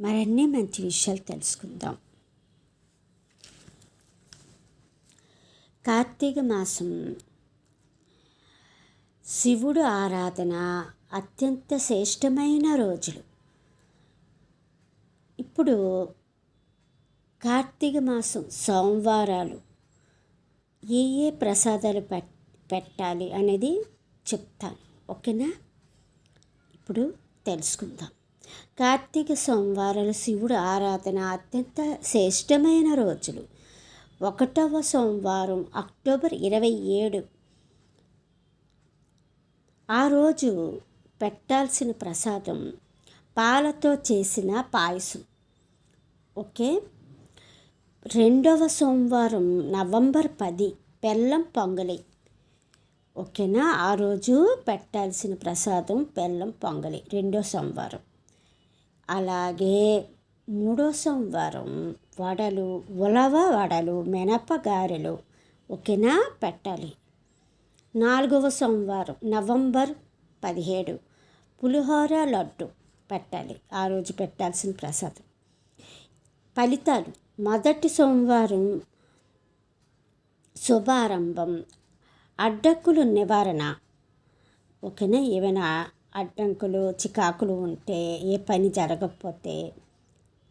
మరన్నీ మంచి విషయాలు తెలుసుకుందాం. కార్తీక మాసం. శివుడు ఆరాధన అత్యంత శ్రేష్టమైన రోజులు. ఇప్పుడు కార్తీక మాసం సోమవారాలు. ఏ ఏ ప్రసాదాలు పెట్టాలి అనేది చెప్తాను. ఓకేనా? ఇప్పుడు తెలుసుకుందాం. కార్తీక సోమవారాలు శివుడు ఆరాధన అత్యంత శ్రేష్టమైన రోజులు. ఒకటవ సోమవారం అక్టోబర్ ఇరవై ఏడు. ఆ రోజు పెట్టాల్సిన ప్రసాదం పాలతో చేసిన పాయసం. ఓకే? రెండవ సోమవారం నవంబర్ పది బెల్లం పొంగలి. ఓకేనా? ఆ రోజు పెట్టాల్సిన ప్రసాదం బెల్లం పొంగలి రెండో సోమవారం. అలాగే మూడో సోమవారం వడలు ఉలవ వడలు మినపగారెలు ఒకేనా పెట్టాలి. నాలుగవ సోమవారం నవంబర్ పదిహేడు పులిహోర లడ్డు పెట్టాలి. ఆ రోజు పెట్టాల్సిన ప్రసాదం. ఫలితాలు. మొదటి సోమవారం శుభారంభం అడ్డంకులు నివారణ. ఓకేనా ఏమైనా అడ్డంకులు చికాకులు ఉంటే ఏ పని జరగకపోతే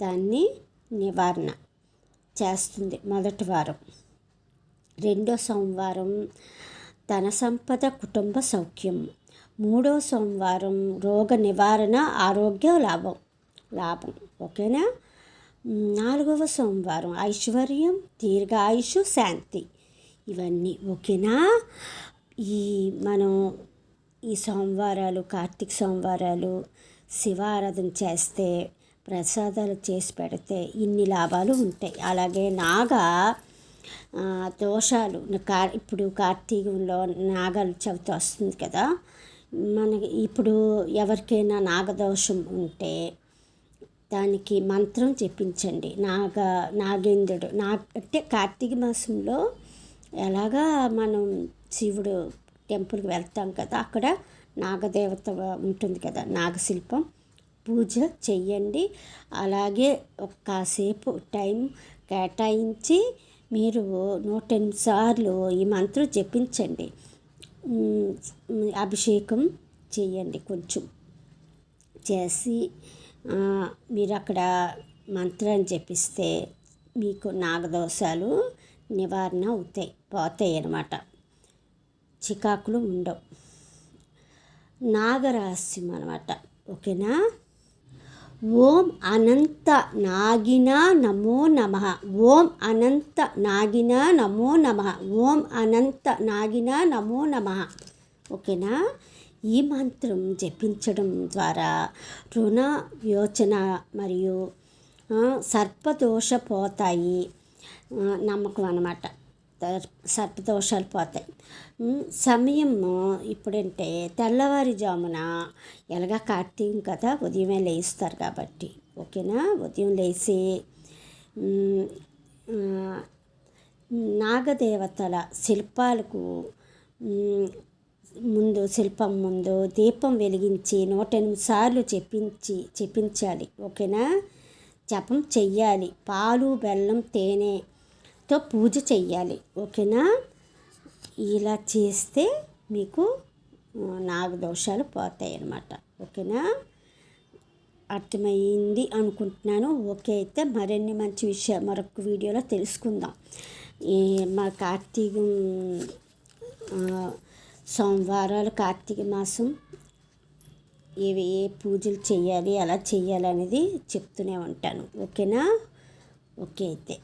దాన్ని నివారణ చేస్తుంది మొదటి వారం. రెండో సోమవారం ధన సంపద కుటుంబ సౌఖ్యం. మూడో సోమవారం రోగ నివారణ ఆరోగ్య లాభం. లాభం ఓకేనా? నాలుగవ సోమవారం ఐశ్వర్యం దీర్ఘాయుషు శాంతి. ఇవన్నీ ఓకేనా? ఈ మనం ఈ సోమవారాలు కార్తీక సోమవారాలు శివారాధన చేస్తే ప్రసాదాలు చేసి పెడితే ఇన్ని లాభాలు ఉంటాయి. అలాగే నాగా దోషాలు కా ఇప్పుడు కార్తీకంలో నాగల చవితి వస్తుంది కదా మనకి ఇప్పుడు ఎవరికైనా నాగదోషం ఉంటే దానికి మంత్రం చెప్పించండి. నాగ నాగేంద్రుడు నా అంటే కార్తీక మాసంలో ఎలాగా మనం శివుడు టెంపుల్కి వెళ్తాం కదా అక్కడ నాగదేవత ఉంటుంది కదా నాగశిల్పం. పూజ చెయ్యండి. అలాగే కాసేపు టైం కేటాయించి మీరు నూట ఎనిమిది సార్లు ఈ మంత్రం జపించండి. అభిషేకం చేయండి కొంచెం. చేసి మీరు అక్కడ మంత్రాన్ని జపిస్తే మీకు నాగదోషాలు నివారణ అవుతాయి పోతాయి అన్నమాట. చికాకులు ఉండవు. నాగరహస్యం అనమాట ఓకేనా? ఓం అనంత నాగిన నమో నమ. ఓం అనంత నాగిన నమో నమ. ఓం అనంత నాగిన నమో నమ. ఓకేనా? ఈ మంత్రం జపించడం ద్వారా రుణ యోచన మరియు సర్పదోష పోతాయి నమ్మకం అన్నమాట. సర్పదోషాలు పోతాయి. సమయం ఇప్పుడంటే తెల్లవారుజామున ఎలాగా కార్తీకం కదా ఉదయమే లేస్తారు కాబట్టి. ఓకేనా? ఉదయం లేచి నాగదేవతల శిల్పాలకు ముందు శిల్పం ముందు దీపం వెలిగించి నూట ఎనిమిది సార్లు చెప్పించి చెప్పించాలి. ఓకేనా? జపం చెయ్యాలి. పాలు బెల్లం తేనె తో పూజ చెయ్యాలి. ఓకేనా? ఇలా చేస్తే మీకు నాగదోషాలు పోతాయి అన్నమాట ఓకేనా? అర్థమైంది అనుకుంటున్నాను. ఓకే అయితే మరిన్ని మంచి విషయాలు మరొక వీడియోలో తెలుసుకుందాం. ఈ మా కార్తీకం సోమవారాలు కార్తీక మాసం ఏవి ఏ పూజలు చేయాలి ఎలా చేయాలి అనేది చెప్తూనే ఉంటాను. ఓకేనా? ఓకే అయితే.